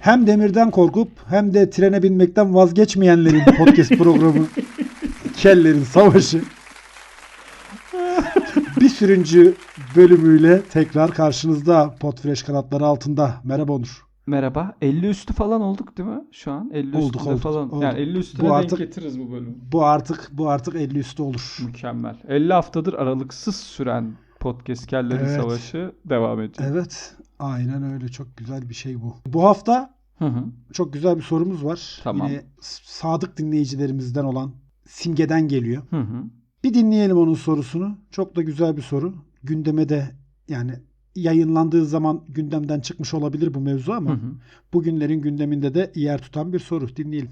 Hem demirden korkup hem de trene binmekten vazgeçmeyenlerin podcast programı Kellerin Savaşı. bir sürüncü bölümüyle tekrar karşınızda Podfresh kanatları altında. Merhaba Onur. Merhaba. 50 üstü falan olduk değil mi? Şu an 50 Olduk, üstünde olduk, falan. olduk. Yani 50 üstüne Bu denk artık- getiririz bu bölüm. Bu artık bu artık 50 üstü olur. Mükemmel. 50 haftadır aralıksız süren podcast Kellerin Evet. Savaşı devam ediyor. Evet, aynen öyle. Çok güzel bir şey bu. Bu hafta Hı hı. çok güzel bir sorumuz var. Tamam. Yine sadık dinleyicilerimizden olan Simge'den geliyor. Hı hı. Bir dinleyelim onun sorusunu. Çok da güzel bir soru. Gündeme de yani yayınlandığı zaman gündemden çıkmış olabilir bu mevzu ama Hı hı. bugünlerin gündeminde de yer tutan bir soru. Dinleyelim.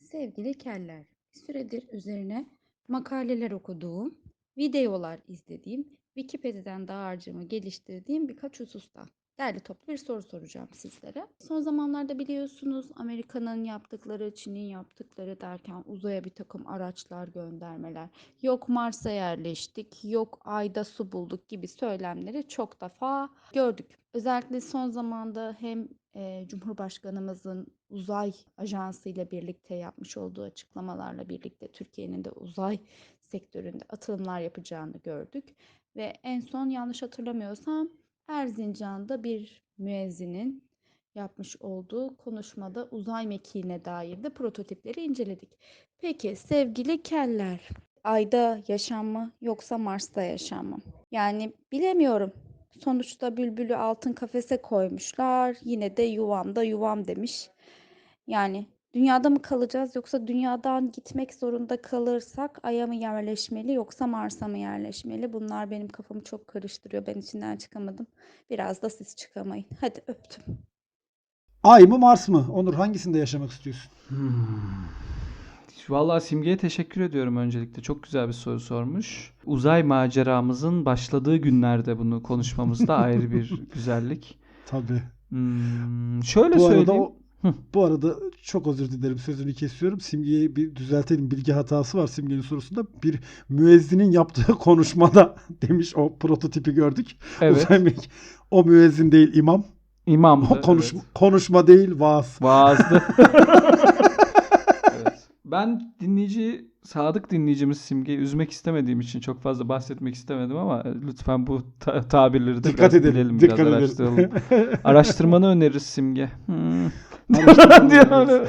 Sevgili keller, bir süredir üzerine makaleler okuduğum, videolar izlediğim, Wikipedia'dan dağarcığımı geliştirdiğim birkaç hususta derli toplu bir soru soracağım sizlere. Son zamanlarda biliyorsunuz Amerika'nın yaptıkları, Çin'in yaptıkları derken uzaya bir takım araçlar göndermeler, yok Mars'a yerleştik, yok Ay'da su bulduk gibi söylemleri çok defa gördük. Özellikle son zamanda hem e, Cumhurbaşkanımızın uzay ajansı ile birlikte yapmış olduğu açıklamalarla birlikte Türkiye'nin de uzay sektöründe atılımlar yapacağını gördük. Ve en son yanlış hatırlamıyorsam Erzincan'da bir müezzinin yapmış olduğu konuşmada uzay mekiğine dair de prototipleri inceledik. Peki sevgili keller, Ay'da yaşam mı yoksa Mars'ta yaşam mı? Yani bilemiyorum. Sonuçta bülbülü altın kafese koymuşlar. Yine de yuvamda yuvam demiş. Yani dünyada mı kalacağız yoksa dünyadan gitmek zorunda kalırsak Ay'a mı yerleşmeli yoksa Mars'a mı yerleşmeli? Bunlar benim kafamı çok karıştırıyor. Ben içinden çıkamadım. Biraz da siz çıkamayın. Hadi öptüm. Ay mı Mars mı? Onur hangisinde yaşamak istiyorsun? Vallahi Simge'ye teşekkür ediyorum öncelikle. Çok güzel bir soru sormuş. Uzay maceramızın başladığı günlerde bunu konuşmamız da ayrı bir güzellik. Tabii. Hmm, şöyle Bu arada söyleyeyim. Bu arada çok özür dilerim sözünü kesiyorum. Simge'yi bir düzeltelim. Bilgi hatası var Simge'nin sorusunda. Bir müezzinin yaptığı konuşmada demiş o prototipi gördük. Evet. Mekiği. O müezzin değil imam. İmamdı. O konuş, evet. konuşma değil vaaz. Vaazdı. evet. Ben dinleyici, sadık dinleyicimiz Simge'yi üzmek istemediğim için çok fazla bahsetmek istemedim ama lütfen bu ta- tabirleri de Dikkat biraz edelim. bilelim, Dikkat biraz edelim. araştıralım. Araştırmanı öneririz Simge. Hmm. Diye böyle-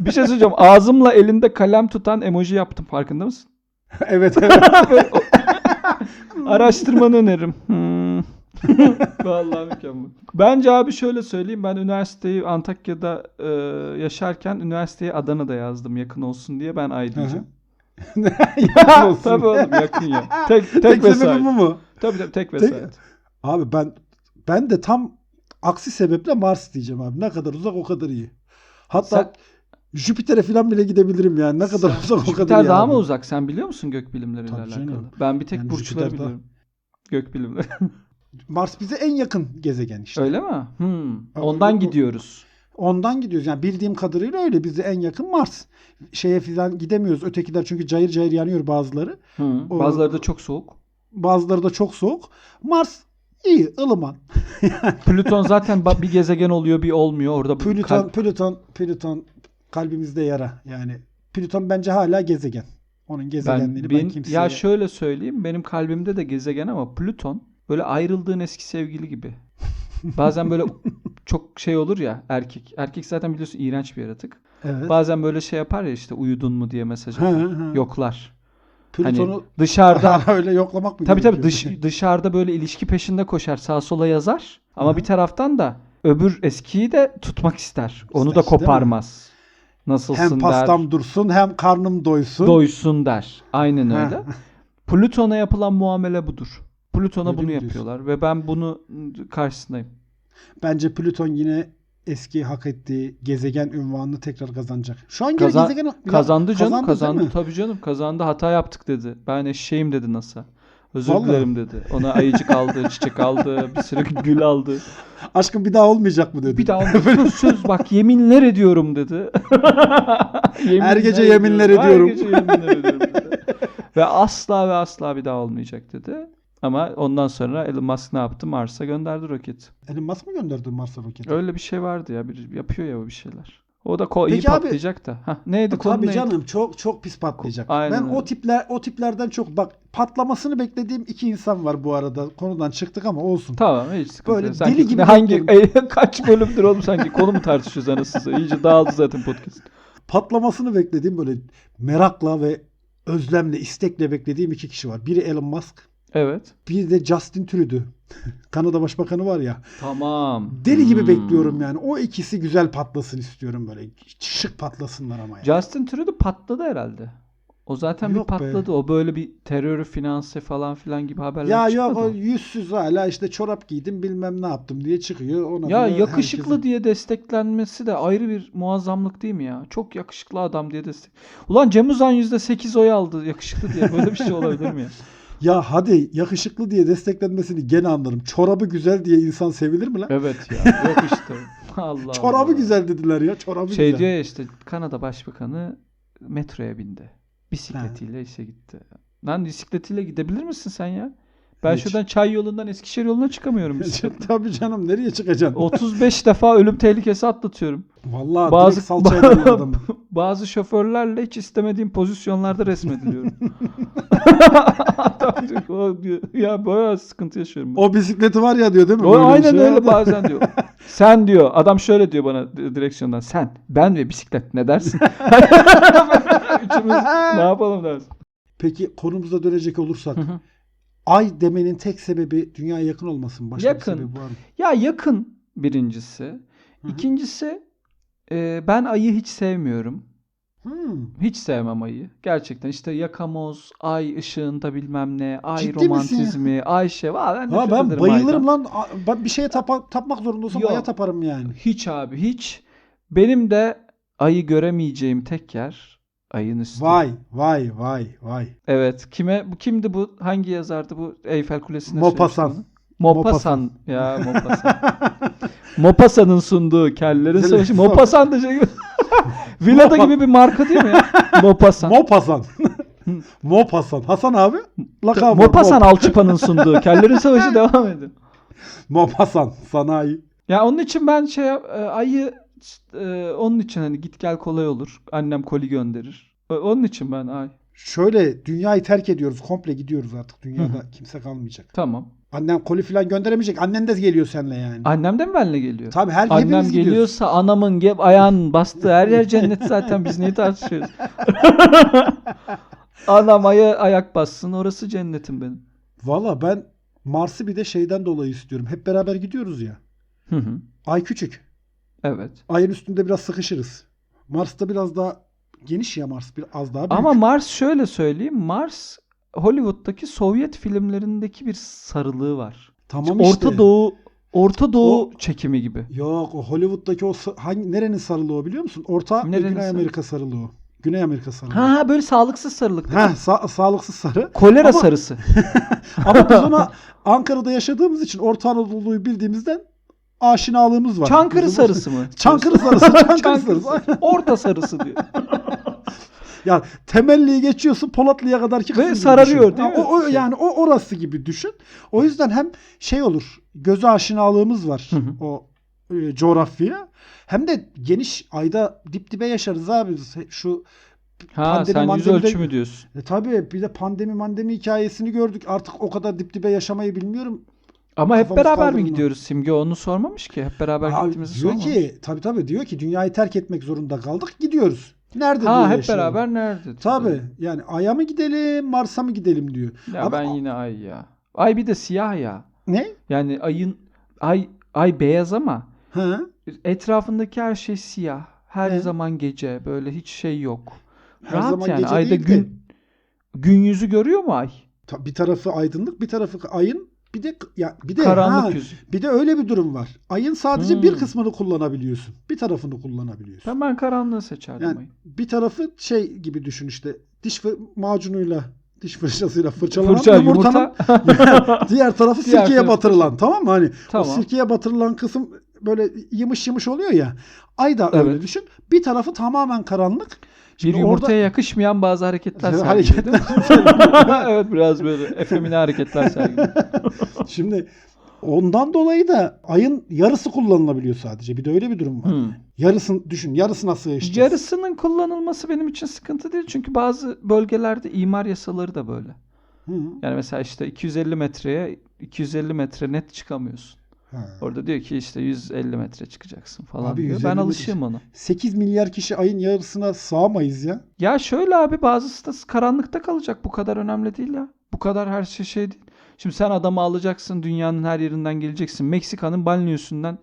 bir şey söyleyeceğim. Ağzımla elinde kalem tutan emoji yaptım. Farkında mısın? evet evet. Araştırmanı öneririm. Hmm. Vallahi mükemmel. Bence abi şöyle söyleyeyim. Ben üniversiteyi Antakya'da e, yaşarken üniversiteyi Adana'da yazdım yakın olsun diye. Ben ay diyeceğim. Yakın olsun. tabii oğlum yakın ya. Tek tek, Tek vesayet. bu mu? Tabii tabii tek Tek- vesayet. Abi ben ben de tam aksi sebeple Mars diyeceğim abi. Ne kadar uzak o kadar iyi. Hatta Sen- Jüpiter'e falan bile gidebilirim yani. Ne kadar Sen- uzak o kadar Jüpiter iyi daha abi. mı uzak? Sen biliyor musun gökbilimleriyle Tabii alakalı? canım. Ben bir tek Yani burçları Jüpiter daha- biliyorum. Gökbilimleri. Mars bize en yakın gezegen işte. Öyle mi? Hmm. Ondan bu- gidiyoruz. Ondan gidiyoruz. Yani bildiğim kadarıyla öyle. Bize en yakın Mars. Şeye falan gidemiyoruz. Ötekiler çünkü cayır cayır yanıyor bazıları. Hı. O- Bazıları da çok soğuk. Bazıları da çok soğuk. Mars iyi, ılıman. Plüton zaten bir gezegen oluyor, bir olmuyor. Orada Plüton, kalp- Plüton, Plüton kalbimizde yara. Yani Plüton bence hala gezegen. Onun gezegenliğini ben, ben, kimseye... ya şöyle söyleyeyim benim kalbimde de gezegen ama Plüton böyle ayrıldığın eski sevgili gibi. Bazen böyle çok şey olur ya erkek. Erkek zaten biliyorsun iğrenç bir yaratık. evet. Bazen böyle şey yapar ya işte uyudun mu diye mesaj atar. Yoklar. Plüton'u Hani dışarıda öyle yoklamak mı tabii tabii dış, dışarıda böyle ilişki peşinde koşar sağa sola yazar. Ama Aha. bir taraftan da öbür eskiyi de tutmak ister. Onu da İster, koparmaz. Nasılsın hem der. pastam dursun hem karnım doysun. doysun der. Aynen öyle. Plüton'a yapılan muamele budur. Plüton'a bunu yapıyorlar ve ben bunu karşısındayım. Bence Plüton yine eski hak ettiği gezegen ünvanını tekrar kazanacak. Şu an Kazan- gezegen Kazandı canım, kazandı, mi? tabii canım. Kazandı. Hata yaptık dedi. Ben eşeğim dedi NASA. Özür Vallahi. dilerim dedi. Ona ayıcık aldı, çiçek aldı, bir sürü gül aldı. Aşkım bir daha olmayacak mı dedi. Bir daha söz söz bak yeminler ediyorum dedi. Her gece yeminler ediyorum. Her gece yeminler ediyorum dedi. ve asla ve asla bir daha olmayacak dedi. Ama ondan sonra Elon Musk ne yaptı? Mars'a gönderdi roketi. Elon Musk mı gönderdi Mars'a roketi? Öyle bir şey vardı ya. Bir, yapıyor ya o bir şeyler. O da ko- iyi abi- patlayacak da. Hah, neydi konu Tabii neydi? canım çok çok pis patlayacak. Aynen ben öyle. o tipler o tiplerden çok bak patlamasını beklediğim iki insan var bu arada. Konudan çıktık ama olsun. Tamam hiç sıkıntı Böyle yok. Sanki deli gibi hangi kaç bölümdür oğlum sanki konu mu tartışıyoruz anasını? İyice dağıldı zaten podcast. Patlamasını beklediğim böyle merakla ve özlemle, istekle beklediğim iki kişi var. Biri Elon Musk, Evet. bir de Justin Trudeau. Kanada Başbakanı var ya. Tamam. Deli gibi Hmm. bekliyorum yani. O ikisi güzel patlasın istiyorum böyle. Şık patlasınlar ama yani. Justin Trudeau patladı herhalde. O zaten Yok bir be. patladı. O böyle bir terörü finanse falan filan gibi haberler Ya çıkmadı yok o yüzsüz hala işte çorap giydim bilmem ne yaptım diye çıkıyor. Ona Ya yakışıklı herkesin- diye desteklenmesi de ayrı bir muazzamlık değil mi ya? Çok yakışıklı adam diye destek. Ulan Cem Uzan %8 oy aldı yakışıklı diye. Böyle bir şey olabilir mi ya? Ya hadi yakışıklı diye desteklenmesini gene anlarım. Çorabı güzel diye insan sevilir mi lan? Evet ya. Yok işte. Allah Çorabı Allah. güzel dediler ya. Çorabı Şey güzel. diyor ya işte Kanada Başbakanı metroya bindi. Bisikletiyle işe gitti. Lan bisikletiyle gidebilir misin sen ya? Ben Hiç. şuradan çay yolundan Eskişehir yoluna çıkamıyorum. Tabii canım nereye çıkacaksın? 35 defa ölüm tehlikesi atlatıyorum. Vallahi Bazı- direkt salça ederler adamı. Bazı şoförlerle hiç istemediğim pozisyonlarda resmediliyorum. Adam diyor, "O diyor, ya bayağı sıkıntı yaşıyorum. ben." O bisikleti var ya diyor değil mi? O Böyle bir aynen şey öyle var da. bazen diyor. Sen diyor adam şöyle diyor bana di- direksiyondan. Sen, ben ve bisiklet ne dersin? Üçümüz ne yapalım dersin. Peki konumuza dönecek olursak. Hı hı. ay demenin tek sebebi dünyaya yakın olması mı? Başka Yakın. bir sebebi var mı? ya yakın birincisi. hı. İkincisi e, ben ayı hiç sevmiyorum. Hmm. Hiç sevmem ayı. Gerçekten işte yakamoz, ay ışığında bilmem ne, ay Ciddi misin ya? romantizmi, ay şey. Valla ben, Ha ben bayılırım aydan. lan. Ben bir şeye tapa- tapmak zorunda olsam Yok. aya taparım yani. Hiç abi hiç. Benim de ayı göremeyeceğim tek yer ayın üstü. Vay vay vay vay. Evet. Kime bu kimdi bu? Hangi yazardı bu Eyfel Kulesi'nde Maupassant. Maupassant. Ya Maupassant. Maupassant'ın sunduğu kellerin savaşı. Maupassant da şey. Villada Maupa- gibi bir marka değil mi ya? Maupassant. Mop Hasan. Mop Hasan. Abi. Lakabı. Maupassant Mop. Alçıpa'nın sunduğu kellerin savaşı devam ediyor. Mop Hasan. Sanayi. Ya onun için ben şey e, ayı e, onun için hani git gel kolay olur. Annem koli gönderir. E, Onun için ben ay. Şöyle dünyayı terk ediyoruz. Komple gidiyoruz artık. Dünyada Hı kimse kalmayacak. Tamam. Annem koli falan gönderemeyecek. Annen de geliyor seninle yani. Annem de mi benimle geliyor? Tabii her Annem hepimiz gidiyoruz. geliyorsa anamın ge- ayağın bastığı her yer cennet zaten biz niye tartışıyoruz? Anam aya ayak bassın orası cennetim benim. Valla ben Mars'ı bir de şeyden dolayı istiyorum. Hep beraber gidiyoruz ya. Hı hı. Ay küçük. Evet. Ayın üstünde biraz sıkışırız. Mars'ta biraz daha geniş ya Mars. Bir az daha büyük. Ama Mars şöyle söyleyeyim. Mars Hollywood'daki Sovyet filmlerindeki bir sarılığı var. tamam işte. Orta Doğu Orta Doğu O- çekimi gibi. Yok o Hollywood'daki o hangi nerenin sarılığı biliyor musun? Orta Nerenin Güney Amerika sarılığı. Güney Amerika sarılığı. Ha ha, böyle sağlıksız sarılık değil Ha, mi? sa- sağlıksız sarı. Kolera Ama- sarısı. Ama biz ona Ankara'da yaşadığımız için Orta Anadolu'yu bildiğimizden aşinalığımız var. Çankırı Bizim sarısı mı? Çankırı sarısı, Çankırı Çankırı sarısı. Orta sarısı diyor. Ya temelliyi geçiyorsun Polatlı'ya kadar ki Ve sararıyor, değil mi? O, o- Şey. yani o orası gibi düşün. O yüzden hem şey olur. Göze aşinalığımız var Hı hı. o e, coğrafyaya. Hem de geniş ayda dip dibe yaşarız abi. biz. Şu Ha Pandemi, sen yüz mandemide- ölçümü diyorsun. e, tabii bir de pandemi mandemi hikayesini gördük. Artık o kadar dip dibe yaşamayı bilmiyorum. Ama hep beraber mi gidiyoruz Simge? Onu sormamış ki. Hep beraber Abi gittiğimizi diyor sormamış. ki tabii tabii diyor ki dünyayı terk etmek zorunda kaldık. Gidiyoruz. Nerede ha diyor hep yaşayalım. beraber nerede? Tabii yani Ay'a mı gidelim Mars'a mı gidelim diyor. Ya Ama- ben yine ay ya. Ay bir de siyah ya. Ne? Yani ayın ay ay beyaz ama Ha? etrafındaki her şey siyah. Her He. zaman gece böyle hiç şey yok. Her Rahat zaman yani gece ayda değil de- gün gün yüzü görüyor mu ay? Bir tarafı aydınlık, bir tarafı ayın, bir de ya bir de Karanlık ha, yüzü. bir de öyle bir durum var. Ayın sadece Hmm. bir kısmını kullanabiliyorsun. Bir tarafını kullanabiliyorsun. Ben, ben karanlığı seçerdim Yani ayı. bir tarafı şey gibi düşün işte. Diş macunuyla, diş fırçasıyla fırçalanan Fırça, yumurtanın yumurta. diğer tarafı Diğer sirkeye tarafı batırılan tamam mı? Hani Tamam. o sirkeye batırılan kısım böyle yımış yımış oluyor ya. Ay da öyle Evet. düşün. Bir tarafı tamamen karanlık. Bir Şimdi yumurtaya orada- yakışmayan bazı hareketler sergiliyor Hareketler evet biraz böyle efemine hareketler sergiliyor. Şimdi ondan dolayı da ayın yarısı kullanılabiliyor sadece. Bir de öyle bir durum var. Hmm. Yarısını düşün. Yarısına sığışacağız. Yarısının kullanılması benim için sıkıntı değil. Çünkü bazı bölgelerde imar yasaları da böyle. Hı. Yani mesela işte 250 metreye 250 metre net çıkamıyorsun. Ha. Orada diyor ki işte 150 metre çıkacaksın falan Abi diyor. 150 Ben alışığım ona. 8 milyar kişi ayın yarısına sığamayız ya. Ya şöyle abi bazısı da karanlıkta kalacak. Bu kadar önemli değil ya. Bu kadar her şey şey değil. Şimdi sen adamı alacaksın dünyanın her yerinden geleceksin. Meksika'nın banliyösünden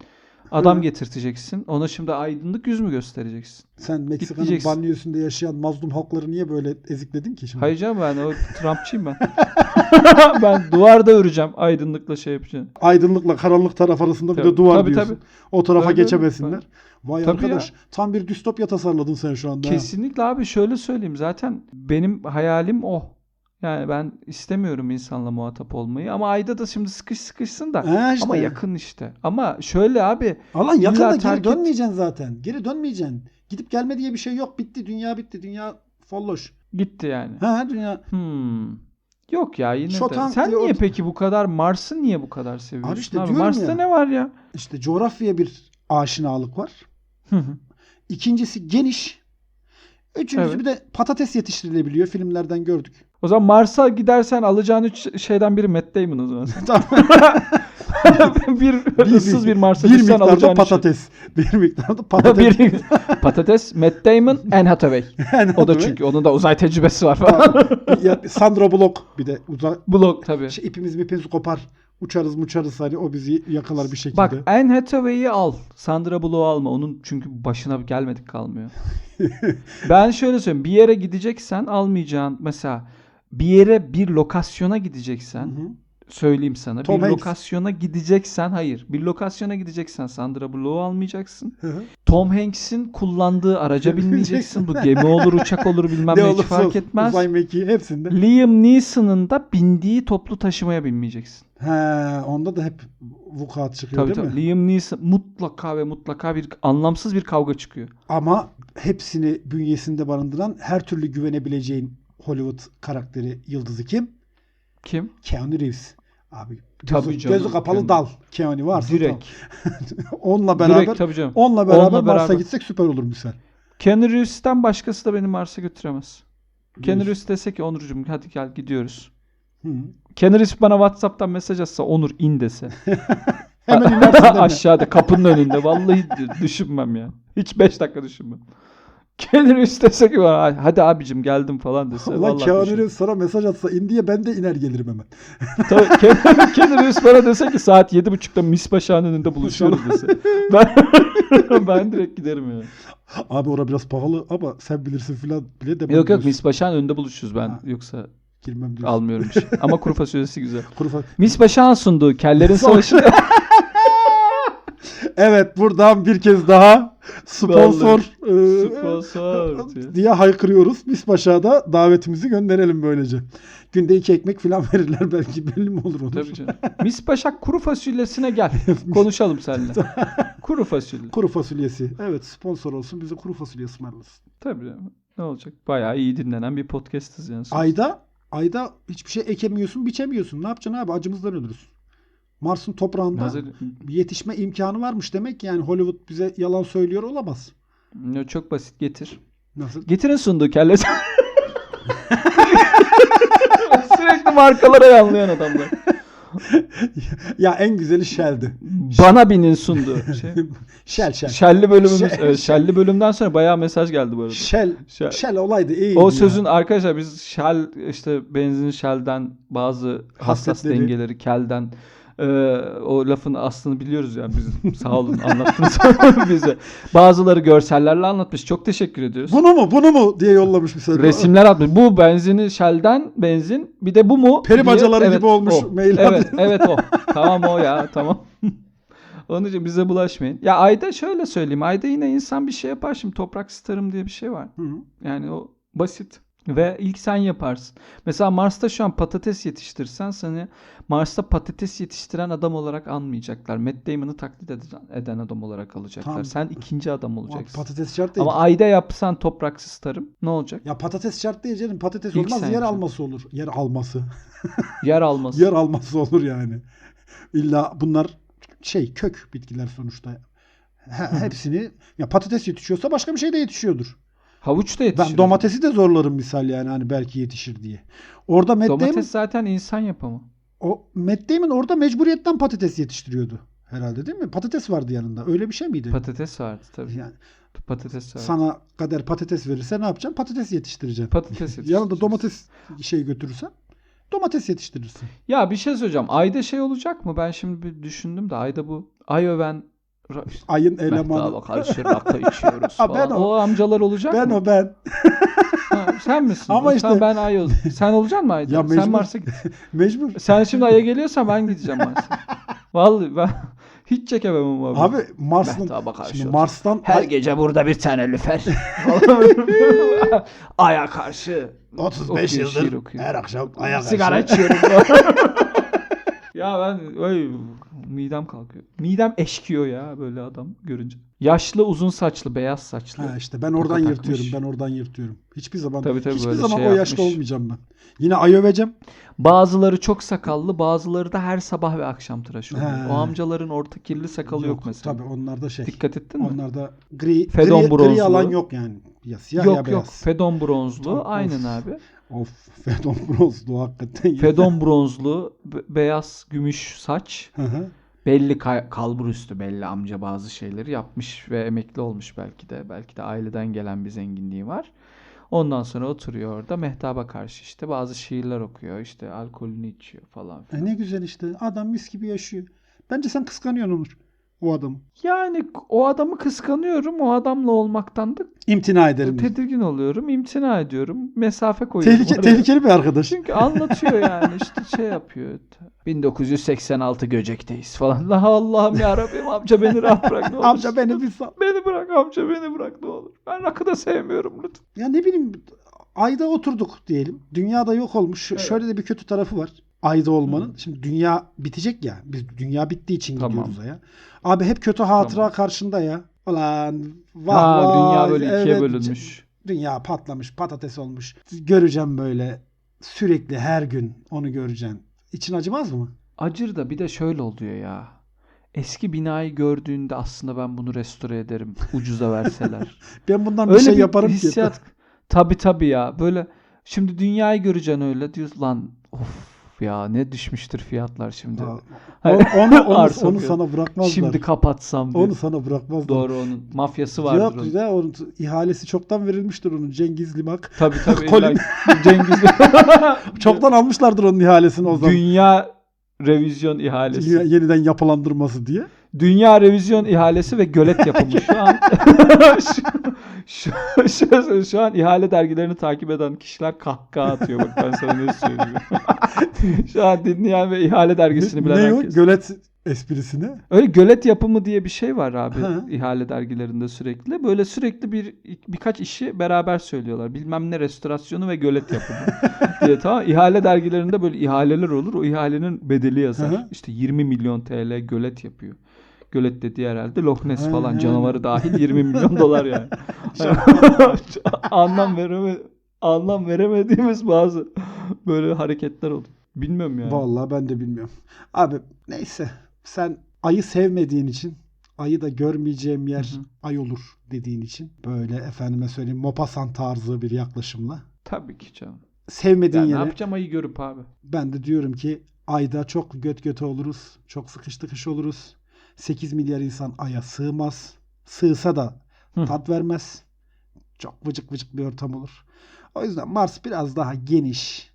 adam Hı. getirteceksin. Ona şimdi aydınlık yüz mü göstereceksin? Sen Meksika'nın banliyosunda yaşayan mazlum halkları niye böyle ezikledin ki şimdi? Hayır canım ben o Trumpçıyım ben. ben duvarda öreceğim aydınlıkla şey yapacağım. Aydınlıkla karanlık taraf arasında bir Tabii, de duvar tabii, diyorsun. tabii. O tarafa Öyle, geçemesinler. öyle. Vay Tabii arkadaş. Tam bir distopya tasarladın sen şu anda. ha. Kesinlikle abi şöyle söyleyeyim zaten benim hayalim o. Yani ben istemiyorum insanla muhatap olmayı ama ayda da şimdi sıkış sıkışsın da. Ha işte. Ama yakın işte. Ama şöyle abi Alan yakın İlla da geri terk dönmeyeceksin zaten. Geri dönmeyeceksin. Gidip gelme diye bir şey yok. Bitti. Dünya bitti. Dünya folloş. gitti yani. Ha dünya. Hmm. Yok ya yine Şotan de. Sen diyor- niye peki bu kadar Mars'ı niye bu kadar seviyorsun? işte diyorum Mars'ta ya. ne var ya? işte coğrafyaya bir aşinalık var. Hı hı. İkincisi geniş. Üçüncüsü Evet. bir de patates yetiştirilebiliyor. Filmlerden gördük. o zaman Mars'a gidersen alacağın üç şeyden biri Matt Damon o zaman. Tamam. bir, ıssız bir Mars'a bir gitsen alacağın şey. patates. Bir miktarda patates. bir patates, Matt Damon, Anne Hathaway. O da çünkü onun da uzay tecrübesi var falan. ya, Sandra Bullock bir de uzak Blog tabii. şey, ipimiz mipimiz kopar. Uçarız muçarız hani o bizi yakalar bir şekilde. Bak Anne Hathaway'i al. Sandra Bullock'u alma. Onun çünkü başına gelmedik kalmıyor. ben şöyle söyleyeyim. Bir yere gideceksen almayacağın mesela bir yere bir lokasyona gideceksen Hı hı. Söyleyeyim sana. Tom bir Hanks. lokasyona gideceksen hayır. Bir lokasyona gideceksen Sandra Bullock'u almayacaksın. Hı hı. Tom Hanks'in kullandığı araca binmeyeceksin. Bu gemi olur, uçak olur bilmem ne ne hiç fark olsun, etmez. Uzay mekiği hepsinde. Liam Neeson'ın da bindiği toplu taşımaya binmeyeceksin. He, onda da hep vukuat çıkıyor Tabii değil mi? tabii. Liam Neeson mutlaka ve mutlaka bir anlamsız bir kavga çıkıyor. Ama hepsini bünyesinde barındıran her türlü güvenebileceğin Hollywood karakteri yıldızı kim? Kim? Keanu Reeves. Abi gözü, Tabii canım, gözü kapalı Keanu. dal. Keanu varsa Direkt. tamam. onunla beraber Direkt tabii canım. onunla beraber Onunla Mars'a beraber. gitsek süper olur misal. Keanu Reeves'ten başkası da beni Mars'a götüremez. Keanu Diyorsun. Reeves dese ki Onurcuğum hadi gel gidiyoruz. Hı. Keanu Reeves bana Whatsapp'tan mesaj atsa Onur in dese. Hemen inersin? Aşağıda kapının önünde. Vallahi düşünmem ya. Hiç 5 dakika düşünmem. Dese ki bana hadi abicim geldim falan dese. Düşünmem. Reeves sana mesaj atsa in diye ben de iner gelirim hemen. Tabii Keanu Reeves bana dese ki saat 7.30'da Mispaşa'nın önünde buluşuyoruz dese. Ben, ben direkt giderim ya. Abi ora biraz pahalı ama sen bilirsin filan bile demem Yok yok. Mispaşa'nın önünde buluşuruz ben. Ha. Yoksa Girmem diyorsun. almıyorum bir şey. Ama kuru fasulyesi güzel. Kuru fa- Mispaşa'nın sunduğu Kellerin Savaşı. Evet buradan bir kez daha sponsor e, Sponsor diye. diye haykırıyoruz. Biz da davetimizi gönderelim böylece. Günde iki ekmek falan verirler belki belli mi olur olur. Tabii canım. Mispaşa kuru fasulyesine gel. Konuşalım seninle. Kuru fasulye. Kuru fasulyesi. Evet sponsor olsun bize kuru fasulye ısmarlasın. Tabii canım. Ne olacak? Bayağı iyi dinlenen bir podcast'ız yani. Ayda ayda hiçbir şey ekemiyorsun biçemiyorsun. Ne yapacaksın abi acımızdan ölürüz. Mars'ın toprağında Hazır, yetişme imkanı varmış demek ki yani Hollywood bize yalan söylüyor olamaz. Ne, çok basit getir. Nasıl? Getirin sunduğu kelle. Sürekli markalara yanlayan adamlar. ya en güzeli Shell'di. Bana binin sunduğu. Şey. Shell Shell. Şelli bölümümüz. Shell- evet, Şelli bölümden sonra bayağı mesaj geldi bu arada. Shell, Shell. Shell olaydı iyi. O sözün arkadaşlar biz Shell işte benzin Shell'den bazı hassas dengeleri kelden e, o lafın aslını biliyoruz ya biz sağ olun anlattınız bize. Bazıları görsellerle anlatmış. Çok teşekkür ediyoruz. Bunu mu bunu mu diye yollamış sefer. Resimler atmış. Bu benzini Shell'den benzin. Bir de bu mu? Peri bacaları Evet, gibi olmuş o. mail Evet, evet o. Tamam o ya, tamam. Onun için bize bulaşmayın. Ya ayda şöyle söyleyeyim. Ayda yine insan bir şey yapar. Şimdi toprak starım diye bir şey var. Hı hı. Yani o basit. Ve ilk sen yaparsın. Mesela Mars'ta şu an patates yetiştirsen seni Mars'ta patates yetiştiren adam olarak anmayacaklar. Matt Damon'ı taklit eden, adam olarak alacaklar. Tamam. Sen ikinci adam olacaksın. Patates şart değil. Ama ayda yapsan topraksız tarım ne olacak? ya patates şart değil canım. Patates İlk olmaz yer alması olur. Yer alması. Yer alması. yer alması olur yani. İlla bunlar şey kök bitkiler sonuçta. He- hepsini ya patates yetişiyorsa başka bir şey de yetişiyordur. Havuç da yetişir. Ben domatesi de zorlarım misal yani hani belki yetişir diye. Orada Matt Domates Damon, zaten insan yapımı. o Matt Damon orada mecburiyetten patates yetiştiriyordu herhalde değil mi? Patates vardı yanında. Öyle bir şey miydi? Patates vardı tabii. yani Patates vardı. sana kader patates verirse ne yapacaksın? Patates yetiştireceksin. Patates yetiştireceğiz. Yanında domates şey götürürsen domates yetiştirirsin. Ya bir şey söyleyeceğim. Ayda şey olacak mı? Ben şimdi bir düşündüm de ayda bu Ayöven ra- Ayın elemanı. Mehtap'a karşı rakı içiyoruz Ha, falan. ben o. o. amcalar olacak Ben mı? o ben. Ha, sen misin? Ama O, işte- Sen ben Ay ol. Sen olacaksın mı Ay'da? Ya sen mecbur. Mars'a git. Mecbur. Sen şimdi Ay'a geliyorsan ben gideceğim Mars'a. Vallahi ben hiç çekemem abi. Abi Mars'ın karşı şimdi. Mars'tan Her Ay- gece burada bir tane lüfer. Ay'a karşı 35 okuyor, şiir yıldır her akşam ayak Sigara aşağı- içiyorum. Ya ben öy, midem kalkıyor. Midem eşkiyor ya böyle adam görünce. Yaşlı, uzun saçlı, beyaz saçlı. Ha işte ben oradan Toka yırtıyorum. takmış. Ben oradan yırtıyorum. Hiçbir zaman Tabii tabii hiçbir zaman şey o yaşta yapmış. olmayacağım ben. Yine ay öveceğim. Bazıları çok sakallı, bazıları da her sabah ve akşam tıraş oluyor. He. O amcaların orta kirli sakalı yok, mesela. Tabii onlarda şey. Dikkat ettin mi? Onlarda gri, Fedon gri, gri bronzlu. alan yok yani. Ya siyah ya yok yok. beyaz. Fedon bronzlu. Tamam, Aynen of. abi. Of Fedon bronzlu hakikaten. Fedon bronzlu, be- beyaz gümüş saç. Hı hı. Belli kay- kalbur üstü belli amca bazı şeyleri yapmış ve emekli olmuş belki de. Belki de aileden gelen bir zenginliği var. Ondan sonra oturuyor orada mehtaba karşı işte bazı şiirler okuyor. işte alkolünü içiyor falan filan. E ne güzel işte. Adam mis gibi yaşıyor. Bence sen kıskanıyorsun Onur. O adamı. Yani o adamı kıskanıyorum. O adamla olmaktan da İmtina ederim. tedirgin oluyorum. imtina ediyorum. Mesafe koyuyorum. Tehlike, araya. tehlikeli bir arkadaş. Çünkü anlatıyor yani işte şey yapıyor. 1986 Göcek'teyiz falan. La Allah'ım ya Rabbim amca beni rahat bırak ne olur. Amca beni bir sal. Beni bırak amca beni bırak ne olur. Ben rakı da sevmiyorum lütfen. Ya ne bileyim ayda oturduk diyelim. Dünyada yok olmuş. Evet. Şöyle de bir kötü tarafı var. Ayda olmanın. Şimdi dünya bitecek ya. Biz dünya bittiği için Tamam. gidiyoruz aya. Abi hep kötü hatıra Tamam. karşında ya. Ulan vah Ha, vah. dünya böyle ikiye evet, bölünmüş. Dünya patlamış, patates olmuş. Göreceğim böyle sürekli her gün onu göreceğim. İçin acımaz mı? Acır da bir de şöyle oluyor ya. Eski binayı gördüğünde aslında ben bunu restore ederim. Ucuza verseler. Ben bundan bir öyle şey bir yaparım hissiyat. ki. Tabii tabii ya. Böyle şimdi dünyayı göreceksin öyle diyorsun lan of ya ne düşmüştür fiyatlar şimdi. Ha, onu, onu, onu fiyatı. sana bırakmazlar. Şimdi kapatsam diyor. onu sana bırakmazlar. Doğru onun mafyası vardır Yok onun. ya onun ihalesi çoktan verilmiştir onun Cengiz Limak. Tabii tabii. Colin- Cengiz. Çoktan almışlardır onun ihalesini o zaman. Dünya revizyon ihalesi. Dünya yeniden yapılandırması diye. Dünya revizyon ihalesi ve gölet yapımı şu an şu, şu, şu, an ihale dergilerini takip eden kişiler kahkaha atıyor bak ben sana ne söyleyeyim. şu an dinleyen ve ihale dergisini bilen ne o? herkes. Gölet esprisine. Öyle gölet yapımı diye bir şey var abi Ha. ihale dergilerinde sürekli. Böyle sürekli bir birkaç işi beraber söylüyorlar. Bilmem ne restorasyonu ve gölet yapımı diye tamam. İhale dergilerinde böyle ihaleler olur. O ihalenin bedeli yazar. Hı. İşte 20 milyon TL gölet yapıyor. Gölet dediği herhalde Loch Ness falan ha. canavarı dahil 20 milyon dolar yani. anlam vereme anlam veremediğimiz bazı böyle hareketler oldu. Bilmiyorum yani. Vallahi ben de bilmiyorum. Abi neyse sen ayı sevmediğin için ayı da görmeyeceğim yer Hı hı. ay olur dediğin için böyle efendime söyleyeyim Mopasan tarzı bir yaklaşımla Tabii ki canım. sevmediğin Ya ne yere yapacağım ayı görüp abi? ben de diyorum ki ayda çok göt göte oluruz. Çok sıkış tıkış oluruz. 8 milyar insan aya sığmaz. Sığsa da Hı. tat vermez. Çok vıcık vıcık bir ortam olur. O yüzden Mars biraz daha geniş,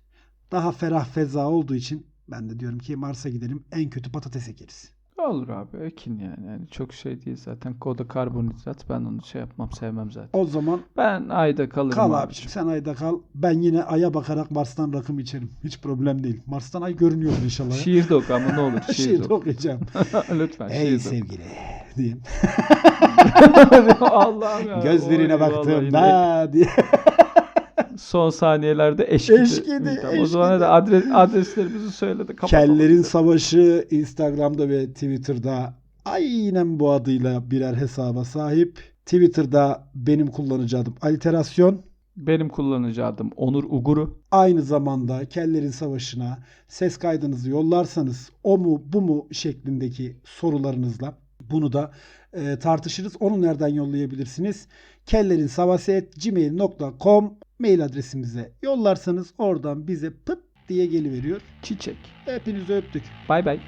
daha ferah feza olduğu için ben de diyorum ki Mars'a gidelim en kötü patates ekeriz. Olur abi ekin yani. yani çok şey değil zaten. Koda karbonhidrat ben onu şey yapmam sevmem zaten. O zaman Ben ayda kalırım kal abiciğim. abiciğim sen ayda kal. Ben yine aya bakarak Mars'tan rakım içerim. Hiç problem değil. Mars'tan ay görünüyor inşallah. Şiir de oku ama ne olur şiir Şiir de de oku. okuyacağım. Lütfen Ey şiir de sevgili diyeyim. Allah'ım ya. Gözlerine Oy, baktığımda diye. Son saniyelerde eşkidi. Eşkidi, tamam, O zaman eşkidi. hadi adres, adreslerimizi söyledi. Kellerin Savaşı Instagram'da ve Twitter'da aynen bu adıyla birer hesaba sahip. Twitter'da benim kullanıcı adım Aliterasyon. Benim kullanıcı adım Onur Uguru. Aynı zamanda Kellerin Savaşı'na ses kaydınızı yollarsanız o mu bu mu şeklindeki sorularınızla bunu da e, tartışırız. Onu nereden yollayabilirsiniz? kellerinsavası.gmail.com mail adresimize yollarsanız oradan bize pıt diye geliveriyor. Çiçek. Hepinizi öptük. Bay bay.